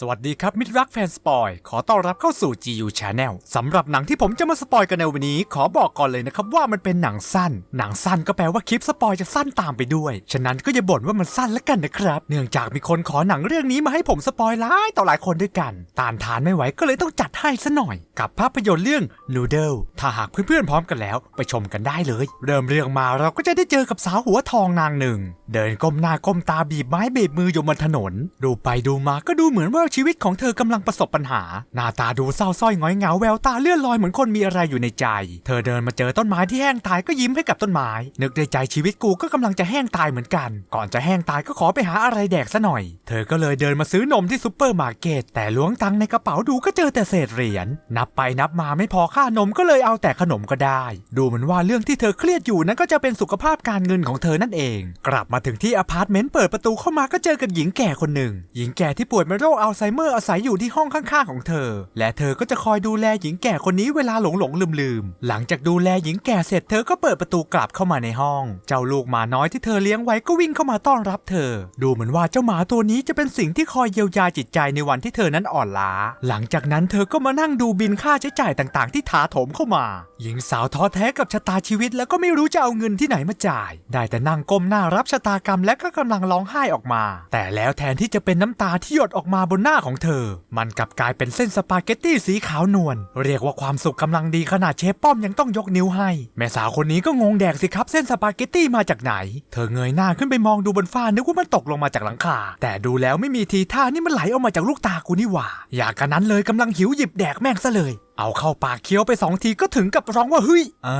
สวัสดีครับ มิตรรักแฟนสปอย ขอต้อนรับเข้าสู่ GU Channel สำหรับหนังที่ผมจะมาสปอยกันในวันนี้ ขอบอกก่อนเลยนะครับว่ามันเป็นหนังสั้น หนังสั้นก็แปลว่าคลิปสปอยจะสั้นตามไปด้วย ฉะนั้นก็อย่าบ่นว่ามันสั้นแล้วกันนะครับ เนื่องจากมีคนขอหนังเรื่องนี้มาให้ผมสปอยหลายต่อหลายคนด้วยกันตานทานไม่ไหวก็เลยต้องจัดให้ซะหน่อย กับภาพยนตร์เรื่อง Noodle ถ้าหากเพื่อนๆพร้อมกันแล้ว ไปชมกันได้เลย เริ่มเรื่องมาเราก็จะได้เจอกับสาวหัวทองนางหนึ่ง เดินก้มหน้าก้มตาบีบไม้เบีบมืออยู่บนถนน ดูไปดูมาก็ดูเหมือนว่าชีวิตของเธอกำลังประสบปัญหา หน้าตาดูเศร้าสร้อยงอยเหงาแววตาเลื่อนลอยเหมือนคนมีอะไรอยู่ในใจ เธอเดินมาเจอต้นไม้ที่แห้งตายก็ยิ้มให้กับต้นไม้ นึกในใจชีวิตกูก็กำลังจะแห้งตายเหมือนกัน ก่อนจะแห้งตายก็ขอไปหาอะไรแดกซะหน่อย เธอก็เลยเดินมาซื้อนมที่ซุปเปอร์มาร์เก็ตแต่ล้วงตังในกระเป๋าดูก็เจอแต่เศษเหรียญนับไปนับมาไม่พอค่านมก็เลยเอาแต่ขนมก็ได้ ดูเหมือนว่าเรื่องที่เธอเครียดอยู่นั้นก็จะเป็นสุขภาพการเงินของเธอนั่นเอง กลับมาถึงที่อพาร์ตเมนต์เปิดประตูเข้ามาก็เจอกับหญิงแก่คนหนึ่งหญิงแก่ที่ป่วยเป็นโรคอัลไซเมอร์อาศัยอยู่ที่ห้องข้างๆของเธอ และเธอก็จะคอยดูแลหญิงแก่คนนี้เวลาหลงหลงลืมลืมๆหลังจากดูแลหญิงแก่เสร็จเธอก็เปิดประตูกลับเข้ามาในห้อง เจ้าลูกหมาน้อยที่เธอเลี้ยงไว้ก็วิ่งเข้ามาต้อนรับเธอ ดูเหมือนว่าเจ้าหมาตัวนี้จะเป็นสิ่งที่คอยเยียวยาจิตใจในวันที่เธอนั้นอ่อนล้า หลังจากนั้นเธอก็มานั่งดูบินค่าใช้จ่ายต่างๆ ที่ถาโถมเข้ามา หญิงสาวท้อแท้กับชะตาชีวิตแล้วก็ไม่รู้จะเอาเงินที่ไหนมาจ่าย ได้แต่นั่งก้มหน้ารับชะตากรรมและก็กำลังร้องไห้ออกมา แต่แล้วแทนที่จะเป็นน้ำตาที่หยดออกมาบนหน้าของเธอ มันกลับกลายเป็นเส้นสปาเกตตี้สีขาวนวล เรียกว่าความสุขกำลังดีขนาดเชฟป้อมยังต้องยกนิ้วให้ แม่สาวคนนี้ก็งงแดกสิครับเส้นสปาเกตตี้มาจากไหน เธอเงยหน้าขึ้นไปมองดูบนฟ้านึกว่ามันตกลงมาจากหลังคา แต่ดูแล้วไม่มีทีท่านี่มันไหลออกมาจากลูกตากูนี่หว่า อยากกันนั้นเลยกำลังหิวหยิบแดกแม่งซะเลยเอาเข้าปากเคี้ยวไปสองทีก็ถึงกับร้องว่าเฮ้ยอ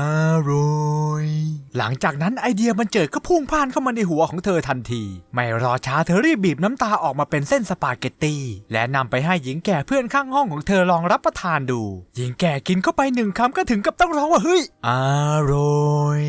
ร่อยหลังจากนั้นไอเดียมันเจิดก็พุ่งพ่านเข้ามาในหัวของเธอทันที ไม่รอช้าเธอรีบบีบน้ำตาออกมาเป็นเส้นสปาเกตตี้และนำไปให้หญิงแก่เพื่อนข้างห้องของเธอลองรับประทานดู หญิงแก่กินเข้าไปหนึ่งคำก็ถึงกับต้องร้องว่าเฮ้ยอร่อย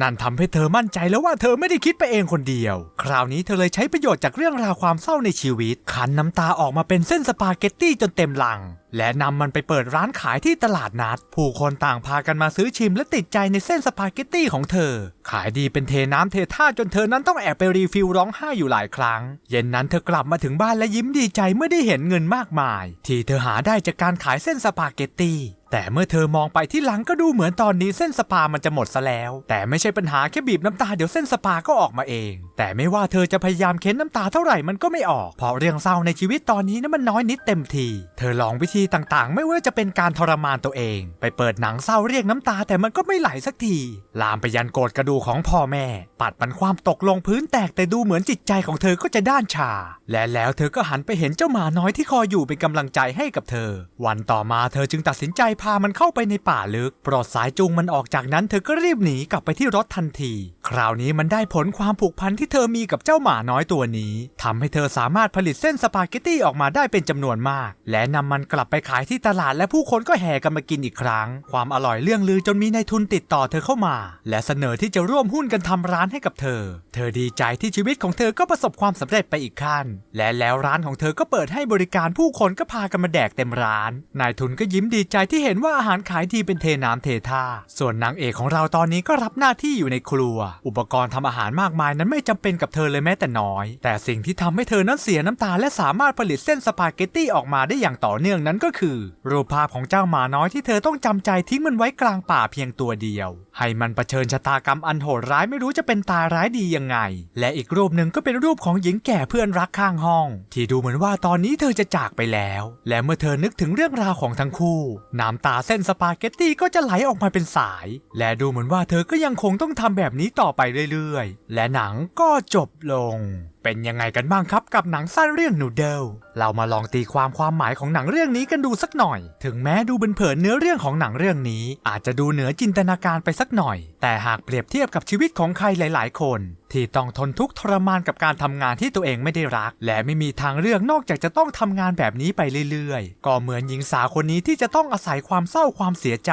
นั่นทำให้เธอมั่นใจแล้วว่าเธอไม่ได้คิดไปเองคนเดียว คราวนี้เธอเลยใช้ประโยชน์จากเรื่องราวความเศร้าในชีวิต ขันน้ำตาออกมาเป็นเส้นสปาเกตตี้จนเต็มลัง และนำมันไปเปิดร้านขายที่ตลาดนัด ผู้คนต่างพากันมาซื้อชิมและติดใจในเส้นสปาเกตตี้ของเธอ ขายดีเป็นเทน้ำเทท่าจนเธอนั้นต้องแอบไปรีฟิลร้องไห้อยู่หลายครั้ง เย็นนั้นเธอกลับมาถึงบ้านและยิ้มดีใจเมื่อได้เห็นเงินมากมาย ที่เธอหาได้จากการขายเส้นสปาเกตตี้ แต่เมื่อเธอมองไปที่หลังก็ดูเหมือนตอนนี้เส้นสปามันจะหมดซะแล้ว แต่ไม่ใช่ปัญหาแค่บีบน้ำตาเดี๋ยวเส้นสปาก็ออกมาเอง แต่ไม่ว่าเธอจะพยายามเค้นน้ำตาเท่าไหร่มันก็ไม่ออก เพราะเรื่องเศร้าในชีวิตตอนนี้นั้นมันน้อยนิดเต็มที เธอลองวิธีต่างๆ ไม่ว่าจะเป็นการทรมานตัวเอง ไปเปิดหนังเศร้าเรียกน้ำตาแต่มันก็ไม่ไหลสักที ลามไปยันโกรธกระดูกของพ่อแม่ ปัดมันความตกลงพื้นแตกแต่ดูเหมือนจิตใจของเธอก็จะด้านชา และแล้วเธอก็หันไปเห็นเจ้าหมาน้อยที่คอยอยู่เป็นกำลังใจให้กับเธอ วันต่อมาเธอจึงตัดสินใจพามันเข้าไปในป่าลึก ปลอดสายจูงมันออกจากนั้นเธอก็รีบหนีกลับไปที่รถทันที คราวนี้มันได้ผลความผูกพันที่เธอมีกับเจ้าหมาน้อยตัวนี้ทำให้เธอสามารถผลิตเส้นสปาเกตตี้ออกมาได้เป็นจำนวนมาก และนำมันกลับไปขายที่ตลาดและผู้คนก็แห่กันมากินอีกครั้ง ความอร่อยเรื่องลือจนมีนายทุนติดต่อเธอเข้ามา และเสนอที่จะร่วมหุ้นกันทำร้านให้กับเธอ เธอดีใจที่ชีวิตของเธอก็ประสบความสำเร็จไปอีกขั้น และแล้วร้านของเธอก็เปิดให้บริการผู้คนก็พากันมาแดกเต็มร้าน นายทุนก็ยิ้มดีใจที่เห็น็นว่าอาหารขายดีเป็นเทน้ำเทท่า ส่วนนางเอกของเราตอนนี้ก็รับหน้าที่อยู่ในครัว อุปกรณ์ทำอาหารมากมายนั้นไม่จำเป็นกับเธอเลยแม้แต่น้อย แต่สิ่งที่ทำให้เธอนั้นเสียน้ำตาและสามารถผลิตเส้นสปาเกตตี้ออกมาได้อย่างต่อเนื่องนั้นก็คือ รูปภาพของเจ้าหมาน้อยที่เธอต้องจำใจทิ้งมันไว้กลางป่าเพียงตัวเดียว ให้มันเผชิญชะตากรรมอันโหดร้ายไม่รู้จะเป็นตายร้ายดียังไง และอีกรูปหนึ่งก็เป็นรูปของหญิงแก่เพื่อนรักข้างห้อง ที่ดูเหมือนว่าตอนนี้เธอจะจากไปแล้ว และเมื่อเธอนึกถึงเรื่องราวของทั้งคู่น้ำตาเส้นสปาเกตตี้ก็จะไหลออกมาเป็นสาย และดูเหมือนว่าเธอก็ยังคงต้องทำแบบนี้ต่อไปเรื่อยๆ และหนังก็จบลง เป็นยังไงกันบ้างครับกับหนังสั้นเรื่องนูเดลเรามาลองตีความความหมายของหนังเรื่องนี้กันดูสักหน่อย ถึงแม้ดูเป็นเผินเนื้อเรื่องของหนังเรื่องนี้ อาจจะดูเหนือจินตนาการไปสักหน่อย แต่หากเปรียบเทียบกับชีวิตของใครหลาย ๆ คน ที่ต้องทนทุกข์ทรมานกับการทำงานที่ตัวเองไม่ได้รัก และไม่มีทางเลือกนอกจากจะต้องทำงานแบบนี้ไปเรื่อย ๆ ก็เหมือนหญิงสาวคนนี้ที่จะต้องอาศัยความเศร้าความเสียใจ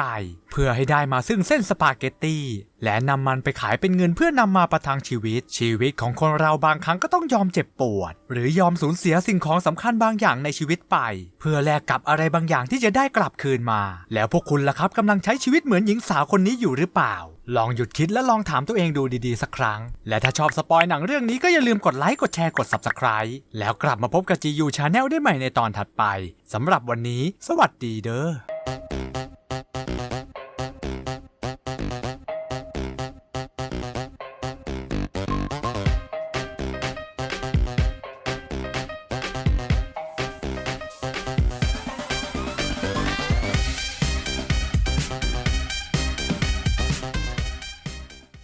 เพื่อให้ได้มาซึ่งเส้นสปาเกตตี้ และนำมันไปขายเป็นเงินเพื่อนำมาประทังชีวิต ชีวิตของคนเราบางครั้งก็ต้องยอมเจ็บปวด หรือยอมสูญเสียสิ่งของสำคัญบางอย่างในชีวิตไป เพื่อแลกกับอะไรบางอย่างที่จะได้กลับคืนมา แล้วพวกคุณล่ะครับกำลังใช้ชีวิตเหมือนหญิงสาวคนนี้อยู่หรือเปล่า ลองหยุดคิดและลองถามตัวเองดูดีๆสักครั้ง และถ้าชอบสปอยหนังเรื่องนี้ก็อย่าลืมกดไลค์กดแชร์กด Subscribe แล้วกลับมาพบกับ GU Channel ได้ใหม่ในตอนถัดไปสำหรับวันนี้ สวัสดีเด้อ